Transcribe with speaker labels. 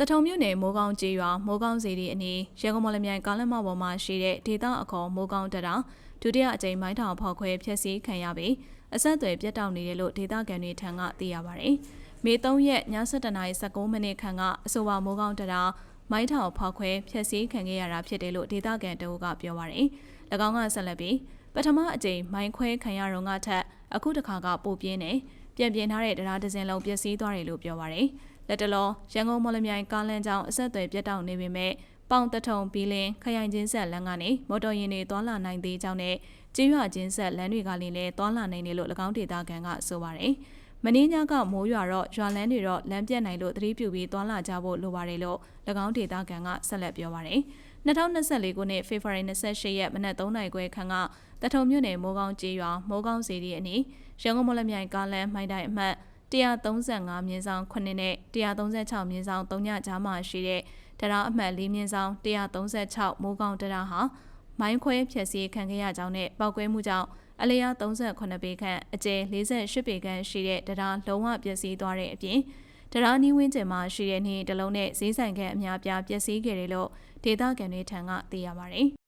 Speaker 1: တထုံမြို့နယ်မိုးကောင်းကျေးရွာမိုးကောင်းစီဒီအနီးရန်ကုန်မော်လမြိုင်ကားလမ်းမပေါ်မှာရှိတဲ့ဒေသအခေါ်မိုးကောင်းတက်တာဒုတိယအကြိမ်မိုင်းထောင်ဖောက်ခွဲဖျက်ဆီးခံရပြီးအဆက်အသွယ်ပြတ်တောက်နေတယ်လို့ဒေသခံတွေထံကသိရပါဗျ။မေ3ရက်ည7:19မိနစ်ခန့်ကအဆိုပါမိုးကောင်းတက်တာမိုင်းထောင်ဖောက်ခွဲဖျက်ဆီးခံခဲ့ရတာဖြစ်တယ်လို့ဒေသခံတအုပ်ကပြောပါရယ်။၎င်းကဆက်လက်ပြီးပထမအကြိမ်မိုင်းခွဲခံရတော့ကထက်အခုတစ်ခါကပိုပြင်းနေ ပြန်ပြင်ထားတဲ့တရားဒဇင်လုံးပျက်စီးသွားတယ်လို့ပြောပါရယ်။လက်တလောရန်ကုန်မော်လမြိုင်ကားလမ်းကြောင်းအဆက်အသွယ်ပြတ်တောက်နေပေမဲ့ပေါင်တထုံဘီလင်းခရိုင်ချင်းဆက်လမ်းကနေမော်တော်ယာဉ်တွေသွားလာနိုင်သေးကြောင်းနဲ့ကျေးရွာချင်းဆက်လမ်းတွေကလည်းလည်းသွားလာနိုင်တယ်လို့၎င်းဒေသခံကဆိုပါရယ်။ မင်းညကမိုးရွာတော့ရွာလန်းတွေတော့လမ်းပြတ်နိုင်လို့သတိပြုပြီးသွားလာကြဖို့လိုပါတယ်လို့၎င်းဒေသခံကဆက်လက်ပြောပါရယ်။2024ခုနှစ်ဖေဖော်ဝါရီ28ရက်မနက်3နာရီခွဲခန့်ကတထုံမြို့နယ်မိုးကောင်းကျေးရွာမိုးကောင်းစီဒီအနီးရန်ကုန်မော်လမြိုင်ကားလမ်းမိုင်းတိုင်းအမှတ်135မြင်းဆောင်9နဲ့136မြင်းဆောင်3ညကြားမှာရှိတဲ့တရားအမှတ်4မြင်းဆောင်136မိုးကောင်းတရားဟာ မိုင်းခွဲဖြက်စီးခံခဲ့ရကြောင်းနဲ့ပောက်ကွဲမှုကြောင့်အလျား38ပေခန့်အကျယ်48ပေခန့်ရှိတဲ့တရားလုံးဝပျက်စီးသွားတဲ့အပြင်တရားနီးဝင်းကျင်မှာရှိတဲ့နေတလုံးနဲ့ဈေးဆိုင်ကအများပြားပျက်စီးခဲ့တယ်လို့ဒေသခံတွေထံကသိရပါတယ်